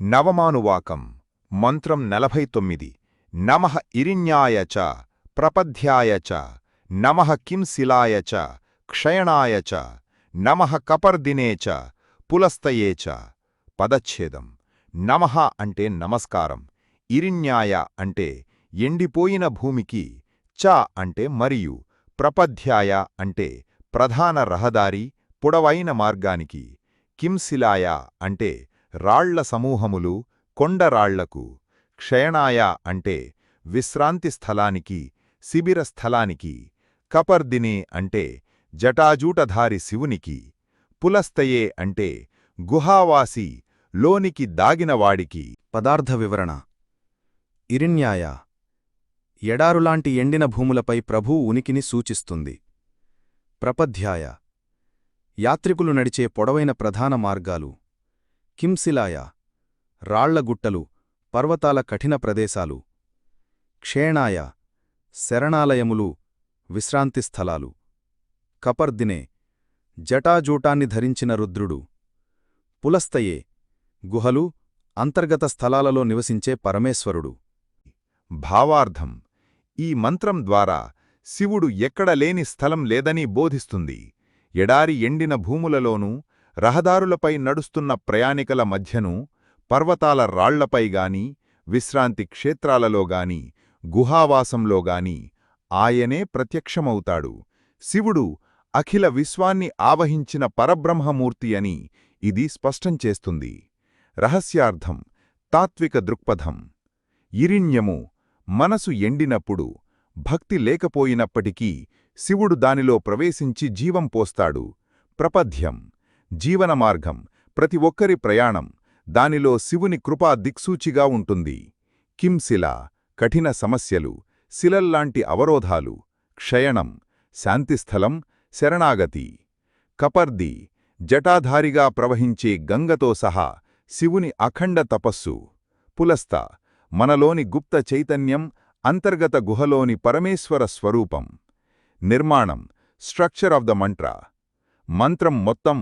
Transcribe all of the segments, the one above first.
నవమానువాకం మంత్రం నలభై తొమ్మిది నమః ఇరిణ్యాయ చ ప్రపధ్యాయ చ నమః కింశిలాయ చ క్షయణాయ చ నమః కపర్దినే చ పులస్తయే చ. పదచ్ఛేదం. నమః అంటే నమస్కారం. ఇరిణ్యాయ అంటే ఎండిపోయిన భూమికి చ అంటే మరియు ప్రపధ్యాయ అంటే ప్రధాన రహదారి పొడవైన మార్గానికి కింశిలాయ అంటే రాళ్ళ సమూహములు కొండరాళ్ళకు క్షయణాయ అంటే విశ్రాంతి స్థలానికి శిబిర స్థలానికి కపర్దినే అంటే జటాజూటధారి శివునికి పులస్తయే అంటే గుహావాసి లోనికి దాగినవాడికి పదార్థ వివరణ. ఇరిణ్యాయ ఎడారులాంటి ఎండిన భూములపై ప్రభూ ఉనికిని సూచిస్తుంది. ప్రపధ్యాయ. యాత్రికులు నడిచే పొడవైన ప్రధాన మార్గాలు. కింసిలాయ రాళ్ళగుట్టలు పర్వతాల కఠిన ప్రదేశాలు క్షేణాయ శరణాలయములు విశ్రాంతి స్థలాలు. కపర్దినే జటాజూటాన్ని ధరించిన రుద్రుడు. పులస్తయే గుహలు అంతర్గత స్థలాలలో నివసించే పరమేశ్వరుడు. భావార్థం ఈ మంత్రం ద్వారా శివుడు ఎక్కడ లేని స్థలం లేదని బోధిస్తుంది. ఎడారి ఎండిన భూములలోనూ రహదారులపై నడుస్తున్న ప్రయాణికుల మధ్యను పర్వతాల రాళ్ళపైగాని విశ్రాంతి క్షేత్రాలలోగాని గుహావాసంలోగాని ఆయనే ప్రత్యక్షమవుతాడు. శివుడు అఖిల విశ్వాన్ని ఆవహించిన పరబ్రహ్మమూర్తి అని ఇది స్పష్టం చేస్తుంది. రహస్యార్థం తాత్విక దృక్పథం. ఇరిణ్యము మనసు ఎండినప్పుడు భక్తి లేకపోయినప్పటికీ శివుడు దానిలో ప్రవేశించి జీవం పోస్తాడు. ప్రపథ్యం. జీవనమార్గం ప్రతి ఒక్కరి ప్రయాణం దానిలో శివుని కృపా దిక్సూచిగా ఉంటుంది. కింశిల కఠిన సమస్యలు శిలల్లాంటి అవరోధాలు క్షయణం శాంతిస్థలం శరణాగతి. కపర్ది జటాధారిగా ప్రవహించే గంగతో సహా శివుని అఖండ తపస్సు. పులస్త మనలోని గుప్త చైతన్యం అంతర్గత గుహలోని పరమేశ్వర స్వరూపం. నిర్మాణం స్ట్రక్చర్ ఆఫ్ ద మంట్రా మంత్రం మొత్తం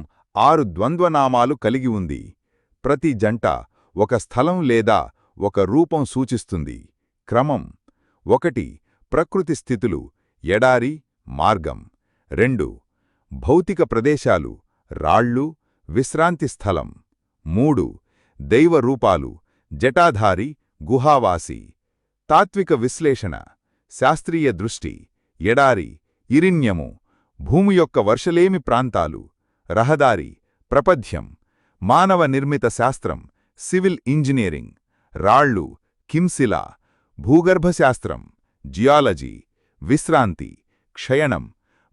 ఆరు ద్వంద్వనామాలు కలిగి ఉంది. ప్రతి జంట ఒక స్థలం లేదా ఒక రూపం సూచిస్తుంది. క్రమం ఒకటి ప్రకృతి స్థితులు ఎడారి మార్గం. రెండు భౌతిక ప్రదేశాలు రాళ్ళు విశ్రాంతి స్థలం. మూడు దైవరూపాలు జటాధారి గుహావాసి. తాత్విక విశ్లేషణ శాస్త్రీయ దృష్టి ఎడారి ఇరిణ్యము భూమి యొక్క వర్షలేమి ప్రాంతాలు. రహదారి ప్రపథ్యం మానవ నిర్మిత శాస్త్రం సివిల్ ఇంజనీరింగ్ రాళ్ళు కింశిల భూగర్భశాస్త్రం జియాలజీ విశ్రాంతి క్షయణం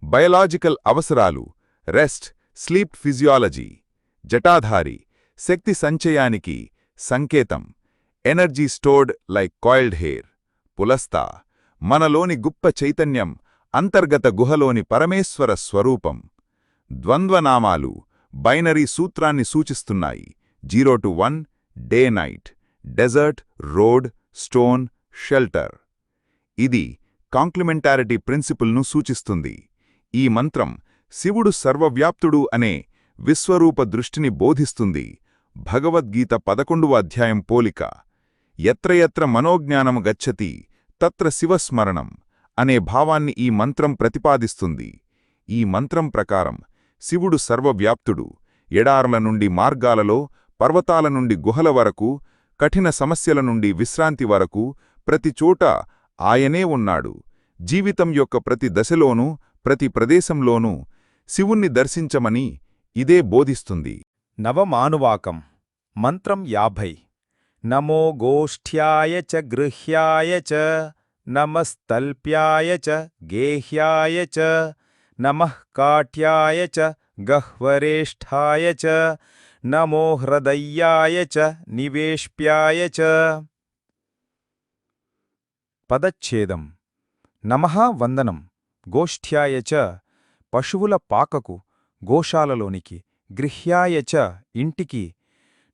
బయలాజికల్ అవసరాలు రెస్ట్ స్లీప్ ఫిజియాలజీ జటాధారి శక్తి సంచయానికి సంకేతం energy stored like coiled hair పులస్తా మనలోని గుప్ప చైతన్యం అంతర్గత గుహలోని పరమేశ్వర స్వరూపం. ద్వంద్వనామాలు బైనరీ సూత్రాన్ని సూచిస్తున్నాయి. Zero to one day night desert road stone shelter. ఇది కాంప్లిమెంటారిటీ ప్రిన్సిపుల్ను సూచిస్తుంది. ఈ మంత్రం శివుడు సర్వవ్యాప్తుడు అనే విశ్వరూప దృష్టిని బోధిస్తుంది. భగవద్గీత పదకొండవ అధ్యాయం పోలిక. ఎత్రయత్ర మనోజ్ఞానము గచ్చతి తత్ర శివస్మరణం అనే భావాన్ని ఈ మంత్రం ప్రతిపాదిస్తుంది. ఈ మంత్రం ప్రకారం శివుడు సర్వవ్యాప్తుడు. ఎడార్ల నుండి మార్గాలలో పర్వతాల నుండి గుహల వరకు కఠిన సమస్యల నుండి విశ్రాంతి వరకు ప్రతిచోట ఆయనే ఉన్నాడు. జీవితం యొక్క ప్రతి దశలోనూ ప్రతి ప్రదేశంలోనూ శివుణ్ణి దర్శించమని ఇదే బోధిస్తుంది. నవమానువాకం. మంత్రం యాభై. నమో గోష్ఠ్యాయ చ గృహ్యాయ చ నమస్తల్ప్యాయ చ గేహ్యాయ చ నమః కాఠ్యాయ చ గహ్వరేష్ఠాయ చ నమో హృదయ్యాయ చ నివేష్ప్యాయ చ పదచ్ఛేదం నమః వందనం గోష్ఠ్యాయ చ పశువుల పాకకు గోశాలలోనికి గృహ్యాయ చ ఇంటికి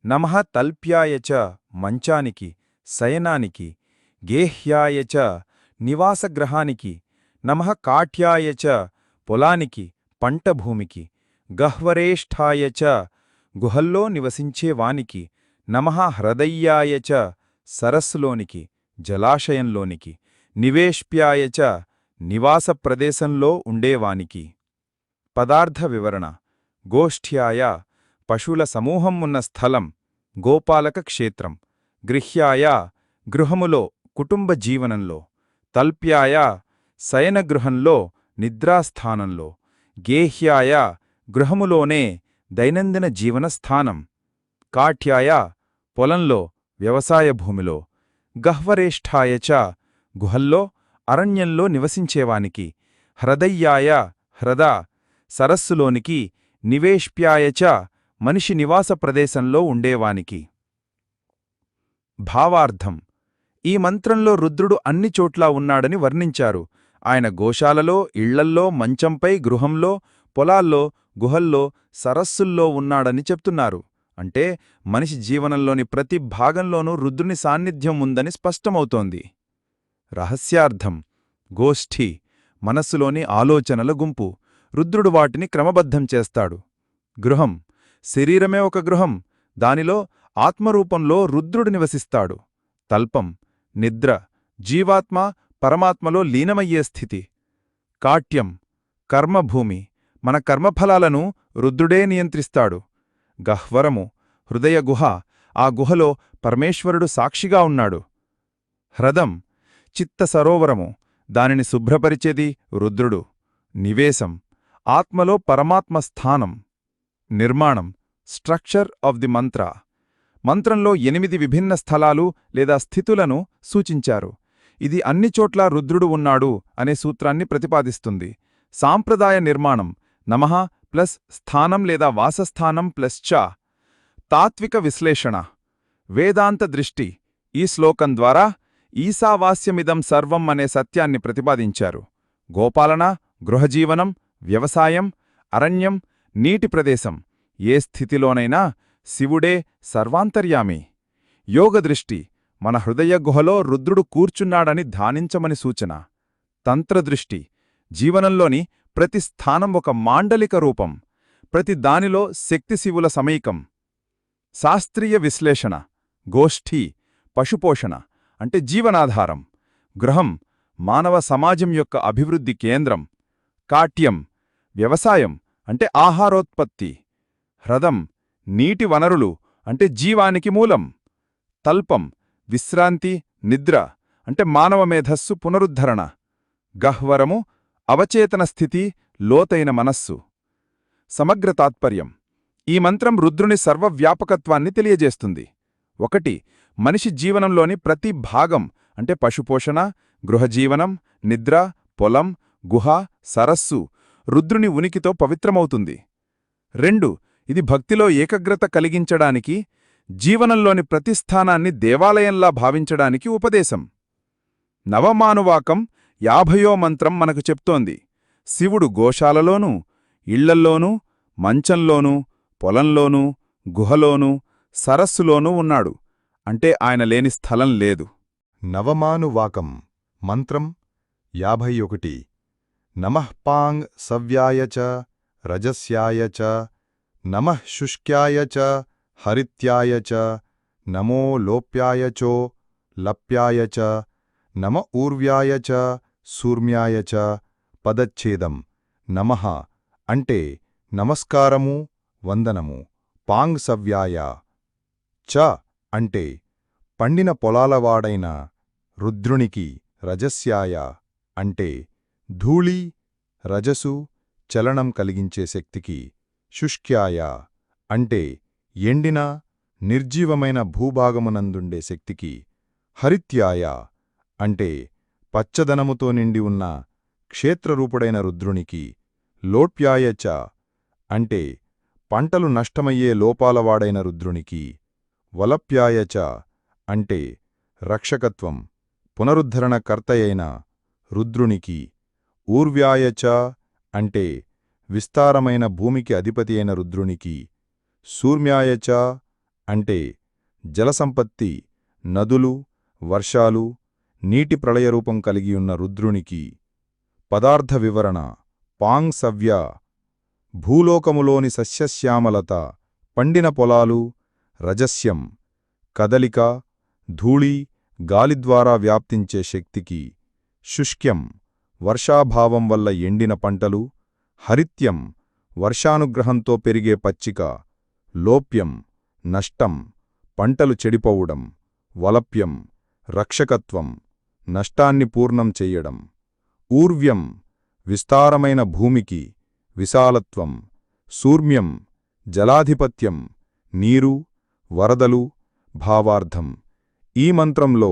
నమః తల్ప్యాయ చ మంచానికి శయనానికి గేహ్యాయ చ నివాసగ్రహానికి నమః కాఠ్యాయ చ పొలానికి పంటభూమికి గహ్వరేష్ఠాయ చ గుహల్లో నివసించేవానికి నమః హ్రదయ్యాయ చ సరస్సులోనికి జలాశయంలోనికి నివేష్ప్యాయ చ నివాస ప్రదేశంలో ఉండేవానికి. పదార్థ వివరణ గోష్ఠ్యాయ పశువుల సమూహం ఉన్న స్థలం గోపాలక క్షేత్రం గృహ్యాయ గృహములో కుటుంబ జీవనంలో తల్ప్యాయ శయనగృహంలో నిద్రాస్థానంలో గేహ్యాయ గృహములోనే దైనందిన జీవన స్థానం కాఠ్యాయ పొలంలో వ్యవసాయ భూమిలో గహ్వరేష్ఠాయ గుహల్లో అరణ్యంలో నివసించేవానికి హ్రదయ్యాయ హ్రద సరస్సులోనికి నివేష్ప్యాయచ మనిషి నివాస ప్రదేశంలో ఉండేవానికి. భావార్థం ఈ మంత్రంలో రుద్రుడు అన్ని చోట్లా ఉన్నాడని వర్ణించారు. ఆయన గోశాలలో ఇళ్ళల్లో మంచంపై గృహంలో పొలాల్లో గుహల్లో సరస్సుల్లో ఉన్నాడని చెప్తున్నారు. అంటే మనిషి జీవనంలోని ప్రతి భాగంలోనూ రుద్రుని సాన్నిధ్యం ఉందని స్పష్టమవుతోంది. రహస్యార్థం. గోష్ఠి. మనస్సులోని ఆలోచనల గుంపు. రుద్రుడు వాటిని క్రమబద్ధం చేస్తాడు. గృహం. శరీరమే ఒక గృహం. దానిలో ఆత్మరూపంలో రుద్రుడు నివసిస్తాడు. తల్పం. నిద్ర. జీవాత్మ పరమాత్మలో లీనమయ్యే స్థితి. కాట్యం కర్మభూమి మన కర్మఫలాలను రుద్రుడే నియంత్రిస్తాడు. గహ్వరము హృదయ గుహ ఆ గుహలో పరమేశ్వరుడు సాక్షిగా ఉన్నాడు. హ్రదం చిత్త సరోవరము దానిని శుభ్రపరిచేది రుద్రుడు. నివేశం ఆత్మలో పరమాత్మ స్థానం. నిర్మాణం స్ట్రక్చర్ ఆఫ్ ది మంత్ర. మంత్రంలో ఎనిమిది విభిన్న స్థలాలు లేదా స్థితులను సూచించారు. ఇది అన్ని చోట్ల రుద్రుడు ఉన్నాడు అనే సూత్రాన్ని ప్రతిపాదిస్తుంది. సాంప్రదాయ నిర్మాణం నమః ప్లస్ స్థానం లేదా వాసస్థానం ప్లస్ చ. తాత్విక విశ్లేషణ వేదాంత దృష్టి ఈ శ్లోకం ద్వారా ఈశావాస్యమిదం సర్వం అనే సత్యాన్ని ప్రతిపాదించారు. గోపాలన గృహజీవనం వ్యవసాయం అరణ్యం నీటి ప్రదేశం ఏ స్థితిలోనైనా శివుడే సర్వాంతర్యామి. యోగదృష్టి మన హృదయ గుహలో రుద్రుడు కూర్చున్నాడని ధ్యానించమని సూచన. తంత్రదృష్టి. జీవనంలోని ప్రతి స్థానం ఒక మాండలిక రూపం. ప్రతి దానిలో శక్తిశివుల సమీకం. శాస్త్రీయ విశ్లేషణ. గోష్ఠి. పశుపోషణ. అంటే జీవనాధారం. గృహం మానవ సమాజం యొక్క అభివృద్ధి కేంద్రం. కాట్యం. వ్యవసాయం. అంటే ఆహారోత్పత్తి. హ్రదం. నీటి వనరులు. అంటే జీవానికి మూలం. తల్పం. విశ్రాంతి నిద్ర అంటే మానవ మేధస్సు పునరుద్ధరణ. గహ్వరము అవచేతన స్థితి లోతైన మనస్సు. సమగ్ర తాత్పర్యం. ఈ మంత్రం రుద్రుని సర్వవ్యాపకత్వాన్ని తెలియజేస్తుంది. ఒకటి మనిషి జీవనంలోని ప్రతి భాగం అంటే పశుపోషణ గృహజీవనం నిద్ర పొలం గుహ సరస్సు రుద్రుని ఉనికితో పవిత్రమవుతుంది. రెండు ఇది భక్తిలో ఏకగ్రత కలిగించడానికి జీవనంలోని ప్రతి స్థానాన్ని దేవాలయంలా భావించడానికి ఉపదేశం. నవమానువాకం యాభయో మంత్రం మనకు చెప్తోంది. శివుడు గోశాలలోనూ ఇళ్ళల్లోనూ మంచంలోనూ పొలంలోనూ గుహలోనూ సరస్సులోనూ ఉన్నాడు. అంటే ఆయన లేని స్థలం లేదు. నవమానువాకం మంత్రం యాభై ఒకటి నమః పాంగ్ సవ్యాయ చ రజస్యాయ చ నమః శుష్క్యాయ చ హరిత్యాయ చ నమో లోప్యాయ చో లప్యాయ చ నమ ఊర్వ్యాయ చ సూర్మ్యాయ చ పదచ్ఛేదం నమః అంటే నమస్కారము వందనము పాంగ్ సవ్యాయ చ అంటే పండిన పొలాలవాడైన రుద్రునికి రజస్యాయ అంటే ధూళి రజసు చలనం కలిగించే శక్తికి శుష్క్యాయ అంటే ఎండిన నిర్జీవమైన భూభాగమునందుండే శక్తికి హరిత్యాయ అంటే పచ్చదనముతో నిండి ఉన్న క్షేత్రరూపుడైన రుద్రునికి లోప్యాయచ చ అంటే పంటలు నష్టమయ్యే లోపాలవాడైన రుద్రునికి వలప్యాయ చ అంటే రక్షకత్వం పునరుద్ధరణకర్తయైన రుద్రునికి ఊర్వ్యాయ చ అంటే విస్తారమైన భూమికి అధిపతి అయిన రుద్రునికి సూర్మ్యాయచ అంటే జలసంపత్తి నదులు వర్షాలు నీటి ప్రళయరూపం కలిగియున్న రుద్రునికి పదార్థ వివరణ పాంగ్ సవ్య భూలోకములోని సస్యశ్యామలత పండిన పొలాలు రజస్యం కదలిక ధూళి గాలి ద్వారా వ్యాప్తించే శక్తికి శుష్క్యం వర్షాభావం వల్ల ఎండిన పంటలు హరిత్యం వర్షానుగ్రహంతో పెరిగే పచ్చిక లోప్యం నష్టం పంటలు చెడిపోవడం వలప్యం రక్షకత్వం నష్టాన్ని పూర్ణం చెయ్యడం ఊర్వ్యం విస్తారమైన భూమికి విశాలత్వం సూర్మ్యం జలాధిపత్యం నీరు వరదలు భావార్థం. ఈ మంత్రంలో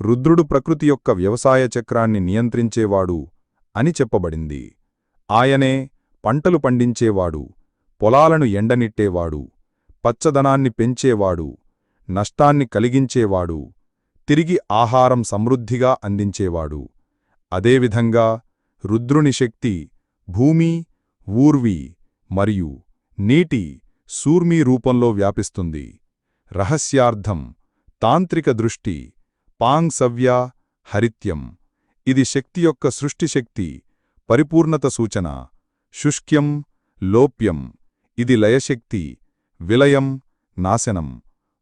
రుద్రుడు ప్రకృతి యొక్క వ్యవసాయ చక్రాన్ని నియంత్రించేవాడు అని చెప్పబడింది. ఆయనే పంటలు పండించేవాడు. పొలాలను ఎండనిట్టేవాడు పచ్చదనాన్ని పెంచేవాడు నష్టాన్ని కలిగించేవాడు తిరిగి ఆహారం సమృద్ధిగా అందించేవాడు. అదేవిధంగా రుద్రుని శక్తి భూమి ఊర్వి మరియు నీటి సూర్మీ రూపంలో వ్యాపిస్తుంది. రహస్యార్థం తాంత్రిక దృష్టి పాంగ్సవ్య హరిత్యం. ఇది శక్తి యొక్క సృష్టిశక్తి పరిపూర్ణత సూచన శుష్క్యం లోప్యం. ఇది లయశక్తి విలయం నాశనం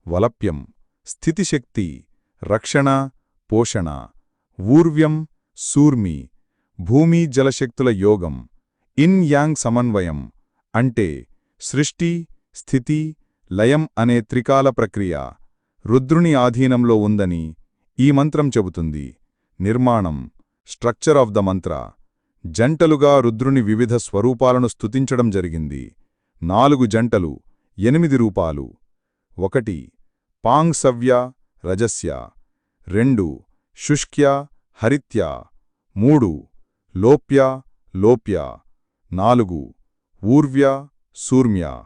వలప్యం స్థితిశక్తి రక్షణ పోషణ ఊర్వ్యం సూర్మి భూమి జలశక్తుల యోగం ఇన్ యాంగ్ సమన్వయం అంటే సృష్టి స్థితి లయం అనే త్రికాల ప్రక్రియ రుద్రుని ఆధీనంలో ఉందని ఈ మంత్రం చెబుతుంది. నిర్మాణం స్ట్రక్చర్ ఆఫ్ ద మంత్ర జంటలుగా రుద్రుని వివిధ స్వరూపాలను స్తుతించడం జరిగింది. నాలుగు జంటలు ఎనిమిది రూపాలు. ఒకటి పాంగ్ సవ్య రజస్య. రెండు శుష్క్య హరిత్య. మూడు లోప్య లోప్య. నాలుగు ఊర్వ్య సూర్మ్య.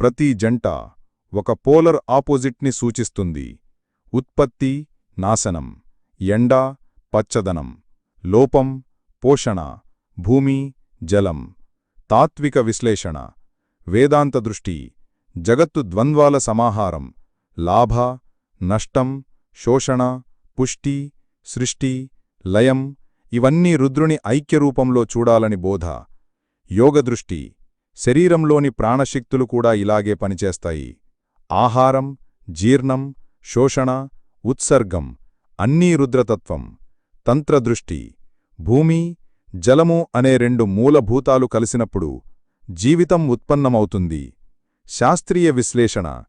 ప్రతి జంట ఒక పోలర్ ఆపోజిట్ని సూచిస్తుంది. ఉత్పత్తి నాశనం. ఎండ పచ్చదనం. లోపం పోషణ. భూమి జలం. తాత్విక విశ్లేషణ. వేదాంత దృష్టి జగత్తు ద్వంద్వాల సమాహారం లాభ నష్టం శోషణ పుష్టి సృష్టి లయం ఇవన్నీ రుద్రుని ఐక్యరూపంలో చూడాలని బోధ. యోగదృష్టి శరీరంలోని ప్రాణశక్తులు కూడా ఇలాగే పనిచేస్తాయి. ఆహారం జీర్ణం శోషణ ఉత్సర్గం అన్నీ రుద్రతత్వం. తంత్రదృష్టి భూమి జలము అనే రెండు మూలభూతాలు కలిసినప్పుడు జీవితం ఉత్పన్నమవుతుంది. శాస్త్రీయ విశ్లేషణ.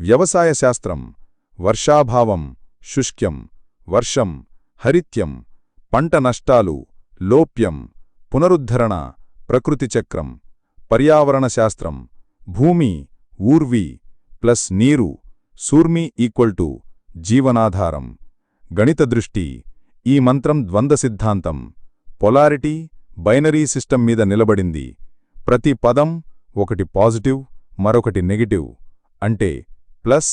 వ్యవసాయ శాస్త్రం. వర్షాభావం. శుష్క్యం. వర్షం. హరిత్యం. పంట నష్టాలు. లోప్యం. పునరుద్ధరణ. ప్రకృతి చక్రం. పర్యావరణ శాస్త్రం. భూమి. ఊర్వి. ప్లస్ నీరు. సూర్మి ఈక్వల్ టు జీవనాధారం. గణిత దృష్టి. ఈ మంత్రం ద్వంద్వ సిద్ధాంతం. పొలారిటీ. బైనరీ సిస్టమ్ మీద నిలబడింది. ప్రతి పదం ఒకటి పాజిటివ్ మరొకటి నెగటివ్ అంటే ప్లస్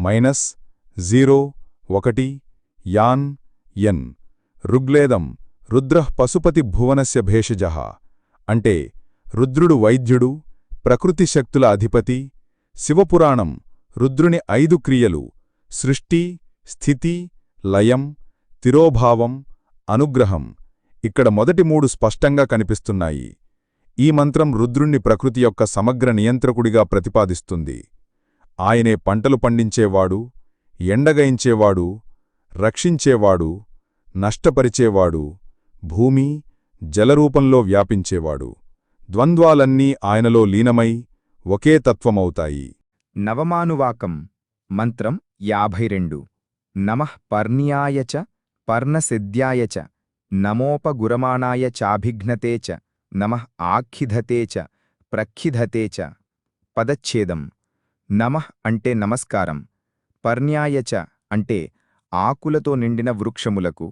మైనస్ జీరో ఒకటి యాన్ ఎన్ ఋగ్లేదం రుద్రః పశుపతి భువనస్య భేషజః అంటే రుద్రుడు వైద్యుడు ప్రకృతి శక్తుల అధిపతి శివపురాణం రుద్రుని ఐదు క్రియలు సృష్టి స్థితి లయం తిరోభావం అనుగ్రహం ఇక్కడ మొదటి మూడు స్పష్టంగా కనిపిస్తున్నాయి. ఈ మంత్రం రుద్రుణ్ణి ప్రకృతి యొక్క సమగ్ర నియంత్రకుడిగా ప్రతిపాదిస్తుంది. ఆయనే పంటలు పండించేవాడు ఎండగయించేవాడు రక్షించేవాడు నష్టపరిచేవాడు భూమి జలరూపంలో వ్యాపించేవాడు. ద్వంద్వాలన్నీ ఆయనలో లీనమై ఒకే తత్వమవుతాయి. నవమానువాకం మంత్రం యాభై రెండు నమః పర్ణ్యాయ చ పర్ణసిద్ధ్యాయ చ నమోపగురమాణాయ చాభిఘ్నతే చ. నమః ఆఖిధతే చ ప్రఖిధతే చ పదచ్ఛేదం. నమః అంటే నమస్కారం పర్ణ్యాయచ చ అంటే ఆకులతో నిండిన వృక్షములకు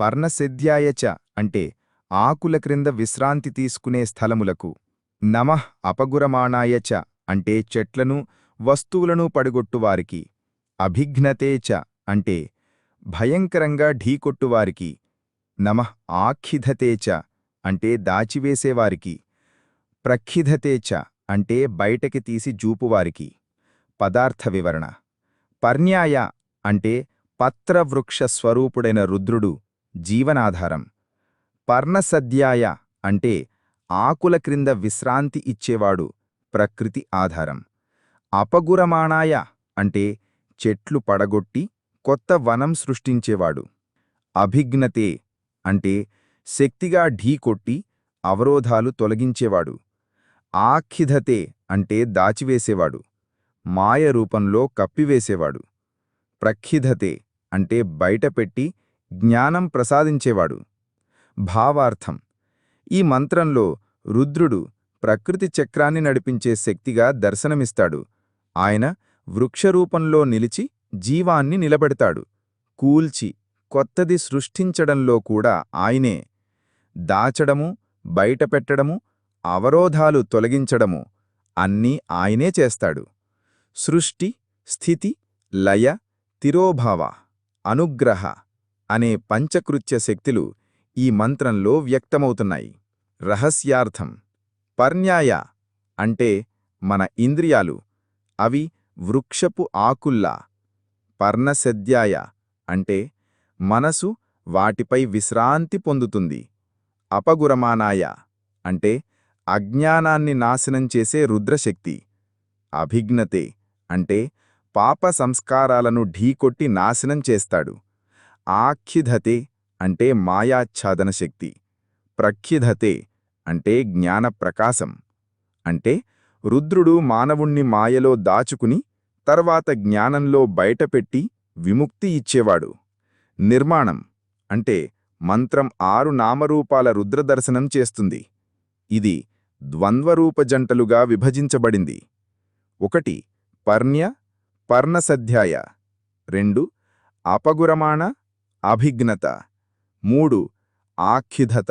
పర్ణసిద్ధ్యాయచ చ అంటే ఆకుల క్రింద విశ్రాంతి తీసుకునే స్థలములకు నమః అపగురమాణాయ చ అంటే చెట్లను వస్తువులను పడిగొట్టువారికి అభిఘ్నతే చ అంటే భయంకరంగా ఢీకొట్టువారికి నమః ఆఖిధతే చ అంటే దాచివేసేవారికి. ప్రఖిధతే చ అంటే బయటకి తీసి జూపువారికి. పదార్థ వివరణ. పర్ణ్యాయ అంటే పత్రవృక్ష స్వరూపుడైన రుద్రుడు జీవనాధారం. పర్ణసద్యాయ అంటే ఆకుల క్రింద విశ్రాంతి ఇచ్చేవాడు ప్రకృతి ఆధారం. అపగురమాణాయ అంటే చెట్లు పడగొట్టి కొత్త వనం సృష్టించేవాడు. అభిజ్ఞతే అంటే శక్తిగా ఢీకొట్టి అవరోధాలు తొలగించేవాడు. ఆఖిధతే అంటే దాచివేసేవాడు. మాయ రూపంలో కప్పివేసేవాడు. ప్రఖిధతే అంటే బయటపెట్టి జ్ఞానం ప్రసాదించేవాడు. భావార్థం. ఈ మంత్రంలో రుద్రుడు ప్రకృతి చక్రాన్ని నడిపించే శక్తిగా దర్శనమిస్తాడు. ఆయన వృక్షరూపంలో నిలిచి జీవాన్ని నిలబెడతాడు. కూల్చి కొత్తది సృష్టించడంలో కూడా ఆయనే దాచడము బయటపెట్టడము అవరోధాలు తొలగించడము అన్నీ ఆయనే చేస్తాడు. సృష్టి స్థితి లయ తిరోభావ అనుగ్రహ అనే పంచకృత్య శక్తులు ఈ మంత్రంలో వ్యక్తమవుతున్నాయి. రహస్యార్థం పర్ణ్యాయ అంటే మన ఇంద్రియాలు అవి వృక్షపు ఆకుల్లా పర్ణసద్యాయ అంటే మనసు వాటిపై విశ్రాంతి పొందుతుంది. అపగురమానాయ అంటే అజ్ఞానాన్ని నాశనం చేసే రుద్రశక్తి. అభిజ్ఞతే అంటే పాప సంస్కారాలను ఢీకొట్టి నాశనం చేస్తాడు. ఆఖిధతే అంటే మాయాచ్ఛాదన శక్తి. ప్రఖ్యుధతే అంటే జ్ఞానప్రకాశం అంటే రుద్రుడు మానవుణ్ణి మాయలో దాచుకుని తర్వాత జ్ఞానంలో బయటపెట్టి విముక్తి ఇచ్చేవాడు. నిర్మాణం అంటే మంత్రం ఆరు నామరూపాల రుద్రదర్శనం చేస్తుంది. ఇది ద్వంద్వరూప జంటలుగా విభజించబడింది. ఒకటి పర్ణ్య పర్ణసధ్యాయ. రెండు అపగురమాణ అభిజ్ఞత మూడు ఆఖిధత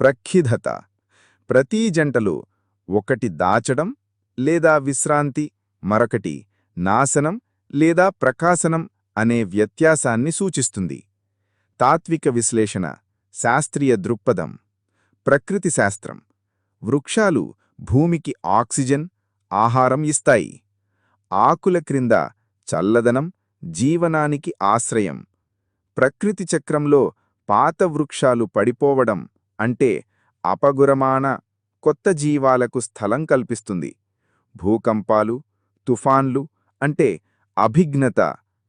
ప్రఖిధత. ప్రతీ జంటలో ఒకటి దాచడం లేదా విశ్రాంతి మరొకటి నాశనం లేదా ప్రకాశనం అనే వ్యత్యాసాన్ని సూచిస్తుంది. తాత్విక విశ్లేషణ శాస్త్రీయ దృక్పథం ప్రకృతి శాస్త్రం. వృక్షాలు భూమికి ఆక్సిజన్ ఆహారం ఇస్తాయి. ఆకుల క్రింద చల్లదనం జీవనానికి ఆశ్రయం. ప్రకృతి చక్రంలో పాత వృక్షాలు పడిపోవడం అంటే అపగురమాన కొత్త జీవాలకు స్థలం కల్పిస్తుంది. భూకంపాలు తుఫాన్లు అంటే అభిజ్ఞత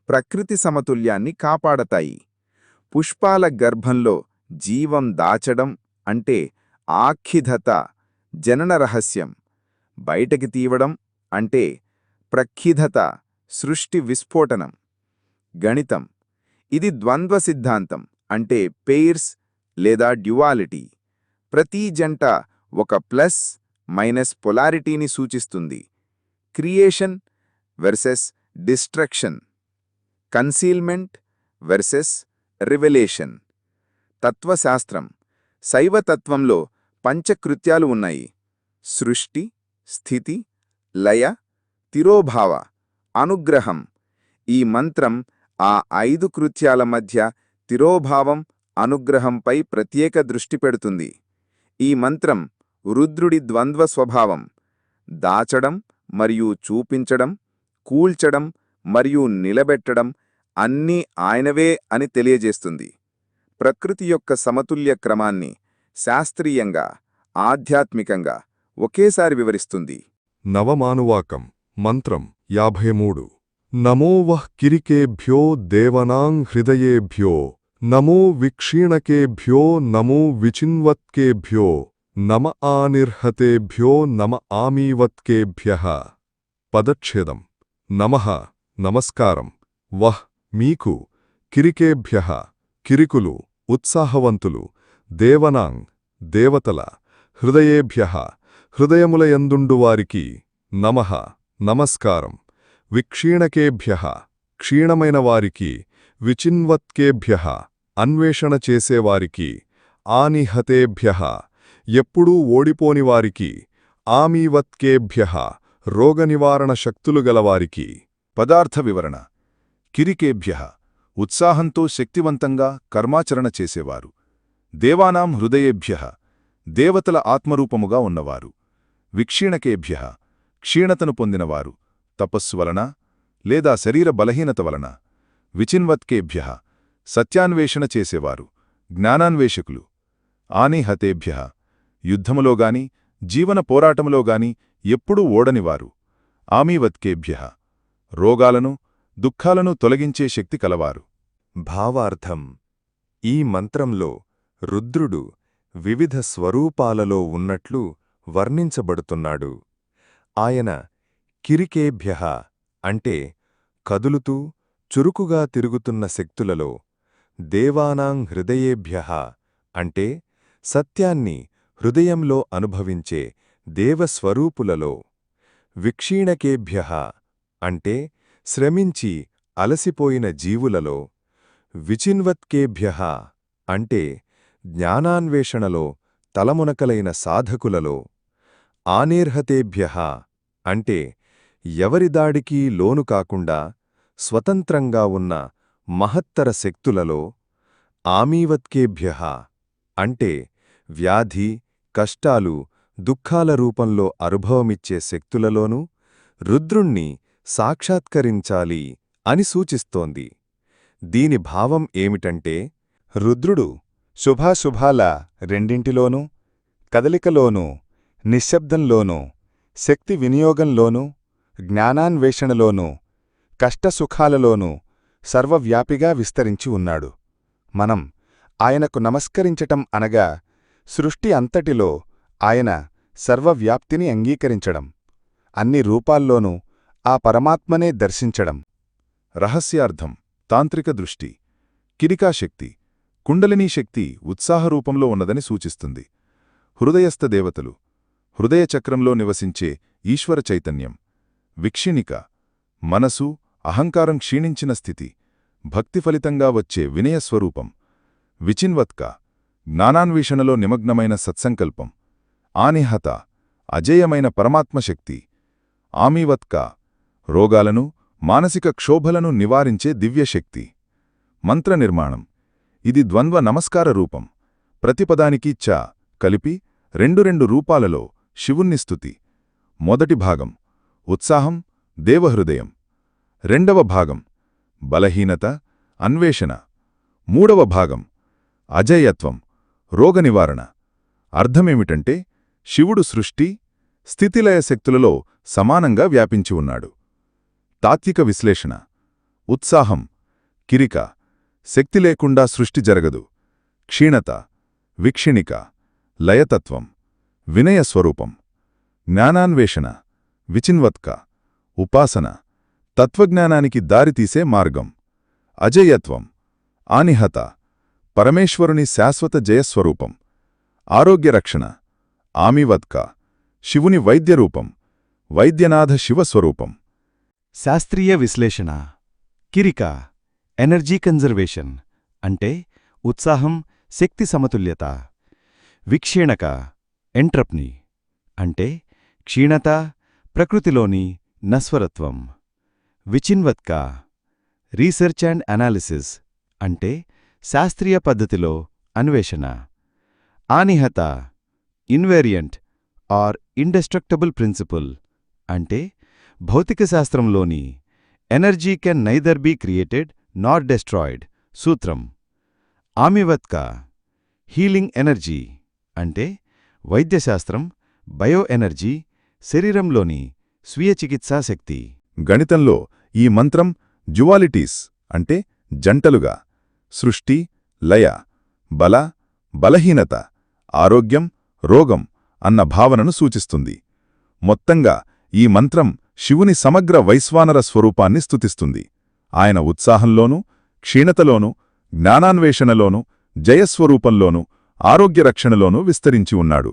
ప్రకృతి సమతుల్యాన్ని కాపాడతాయి. పుష్పాల గర్భంలో జీవం దాచడం అంటే ఆఖిధత జనన రహస్యం. బయటకి తీవడం అంటే ప్రఖిధత సృష్టి విస్ఫోటనం. గణితం. ఇది ద్వంద్వ సిద్ధాంతం అంటే పెయిర్స్ లేదా డ్యువాలిటీ. ప్రతి జంట ఒక ప్లస్ మైనస్ పొలారిటీని సూచిస్తుంది. Creation versus destruction. Concealment versus revelation. తత్వశాస్త్రం. శైవతత్వంలో పంచకృత్యాలు ఉన్నాయి. సృష్టి స్థితి లయ తిరోభావ అనుగ్రహం. ఈ మంత్రం ఆ ఐదు కృత్యాల మధ్య తిరోభావం అనుగ్రహంపై ప్రత్యేక దృష్టి పెడుతుంది. ఈ మంత్రం రుద్రుడి ద్వంద్వ స్వభావం. దాచడం మరియు చూపించడం కూల్చడం మరియు నిలబెట్టడం అన్నీ ఆయనవే అని తెలియజేస్తుంది. ప్రకృతి యొక్క సమతుల్య క్రమాన్ని శాస్త్రీయంగా ఆధ్యాత్మికంగా ఒకేసారి వివరిస్తుంది. నవమానువాకం మంత్రం యాభై మూడు నమో వః కిరికేభ్యో దేవనాం హృదయేభ్యో. నమో విక్షీణకేభ్యో నమో విచిన్వత్కేభ్యో. నమ ఆనిర్హతేభ్యో నమ ఆమీవత్కేభ్య. పదచ్ఛేదం. నమః. నమస్కారం. వహ్ మీకు కిరికేభ్య కిరికులు ఉత్సాహవంతులు దేవనాంగ్ దేవతల హృదయేభ్య హృదయములయందుండువారికి నమః నమస్కారం. విక్షీణకేభ్య క్షీణమైన వారికి విచిన్వత్కేభ్య అన్వేషణ చేసేవారికి ఆనిహతేభ్య ఎప్పుడూ ఓడిపోనివారికి ఆమీవత్కేభ్య రోగనివారణ శక్తులు గలవారికి పదార్థ వివరణ. కిరికేభ్య ఉత్సాహంతో శక్తివంతంగా కర్మాచరణ చేసేవారు. దేవానాం హృదయేభ్య దేవతల ఆత్మరూపముగా ఉన్నవారు. విక్షీణకేభ్య క్షీణతను పొందినవారు. తపస్సు వలన లేదా శరీర బలహీనత వలన విచిన్వత్కేభ్య సత్యాన్వేషణ చేసేవారు. జ్ఞానాన్వేషకులు. ఆనిహతేభ్య యుద్ధములోగాని జీవన పోరాటములోగాని ఎప్పుడూ ఓడనివారు. ఆమీవత్కేభ్య రోగాలను దుఃఖాలను తొలగించే శక్తి కలవారు. భావార్థం. ఈ మంత్రంలో రుద్రుడు వివిధ స్వరూపాలలో ఉన్నట్లు వర్ణించబడుతున్నాడు. ఆయన కిరికేభ్య అంటే కదులుతూ చురుకుగా తిరుగుతున్న శక్తులలో దేవానాం హృదయేభ్య అంటే సత్యాన్ని హృదయంలో అనుభవించే దేవస్వరూపులలో విక్షీణకేభ్య అంటే శ్రమించి అలసిపోయిన జీవులలో విచిన్వత్కేభ్య అంటే జ్ఞానాన్వేషణలో తలమునకలైన సాధకులలో ఆనేర్హతేభ్య అంటే ఎవరిదాడికీ లోను కాకుండా స్వతంత్రంగా ఉన్న మహత్తర శక్తులలో ఆమీవత్కేభ్య అంటే వ్యాధి కష్టాలు దుఃఖాల రూపంలో అనుభవమిచ్చే శక్తులలోనూ రుద్రుణ్ణి సాక్షాత్కరించాలి అని సూచిస్తోంది. దీని భావం ఏమిటంటే రుద్రుడు శుభాశుభాల రెండింటిలోనూ కదలికలోనూ నిశ్శబ్దంలోనూ శక్తి వినియోగంలోనూ జ్ఞానాన్వేషణలోనూ కష్టసుఖాలలోనూ సర్వవ్యాపిగా విస్తరించి ఉన్నాడు. మనం ఆయనకు నమస్కరించటం అనగా సృష్టి అంతటిలో ఆయన సర్వవ్యాప్తిని అంగీకరించడం. అన్ని రూపాల్లోనూ ఆ పరమాత్మనే దర్శించడం. రహస్యార్థం తాంత్రిక దృష్టి కిరికాశక్తి కుండలినీ శక్తి ఉత్సాహరూపంలో ఉన్నదని సూచిస్తుంది. హృదయస్థ దేవతలు హృదయచక్రంలో నివసించే ఈశ్వర చైతన్యం విక్షిణిక మనసు అహంకారం క్షీణించిన స్థితి భక్తి ఫలితంగా వచ్చే వినయస్వరూపం విచిన్వత్క జ్ఞానాన్వేషణలో నిమగ్నమైన సత్సంకల్పం ఆనిహత అజేయమైన పరమాత్మశక్తి ఆమీవత్క రోగాలను మానసిక క్షోభలను నివారించే దివ్యశక్తి. మంత్ర నిర్మాణం ఇది ద్వంద్వ నమస్కార రూపం. ప్రతిపదానికి చ కలిపి రెండు రెండు రూపాలలో శివుణ్ణి స్థుతి మొదటి భాగం. ఉత్సాహం దేవహృదయం. రెండవ భాగం. బలహీనత అన్వేషణ. మూడవ భాగం. అజేయత్వం రోగనివారణ. అర్థమేమిటంటే శివుడు సృష్టి స్థితిలయ శక్తులలో సమానంగా వ్యాపించి ఉన్నాడు. తాత్విక విశ్లేషణ. ఉత్సాహం కిరిక శక్తి లేకుండా సృష్టి జరగదు. క్షీణత విక్షిణిక లయతత్వం వినయస్వరూపం జ్ఞానాన్వేషణ విచిన్వత్క ఉపాసన తత్వజ్ఞానానికి దారితీసే మార్గం. అజేయత్వం ఆనిహత పరమేశ్వరుని శాశ్వత జయస్వరూపం. ఆరోగ్యరక్షణ ఆమివత్క శివుని వైద్యరూపం వైద్యనాథ శివస్వరూపం శాస్త్రీయ విశ్లేషణ. కిరిక ఎనర్జీ కన్జర్వేషన్ అంటే ఉత్సాహం శక్తి సమతుల్యత. విక్షీణక ఎంట్రప్ని అంటే క్షీణత ప్రకృతిలోని నస్వరత్వం విచిన్వత్క రీసెర్చ్ అండ్ అనాలిసిస్ అంటే శాస్త్రీయ పద్ధతిలో అన్వేషణ. ఆనిహత ఇన్వేరియంట్ ఆర్ ఇండెస్ట్రక్టబుల్ ప్రిన్సిపుల్ అంటే భౌతికశాస్త్రంలోని energy can neither be created not destroyed సూత్రం. ఆమివత్క హీలింగ్ ఎనర్జీ అంటే వైద్యశాస్త్రం బయో ఎనర్జీ శరీరంలోని స్వీయ చికిత్సా శక్తి. గణితంలో ఈ మంత్రం జువాలిటీస్ అంటే జంటలుగా సృష్టి లయ బల బలహీనత ఆరోగ్యం రోగం అన్న భావనను సూచిస్తుంది. మొత్తంగా ఈ మంత్రం శివుని సమగ్ర వైశ్వానర స్వరూపాన్ని స్తుతిస్తుంది. ఆయన ఉత్సాహంలోనూ క్షీణతలోనూ జ్ఞానాన్వేషణలోనూ జయస్వరూపంలోనూ ఆరోగ్యరక్షణలోనూ విస్తరించి ఉన్నాడు.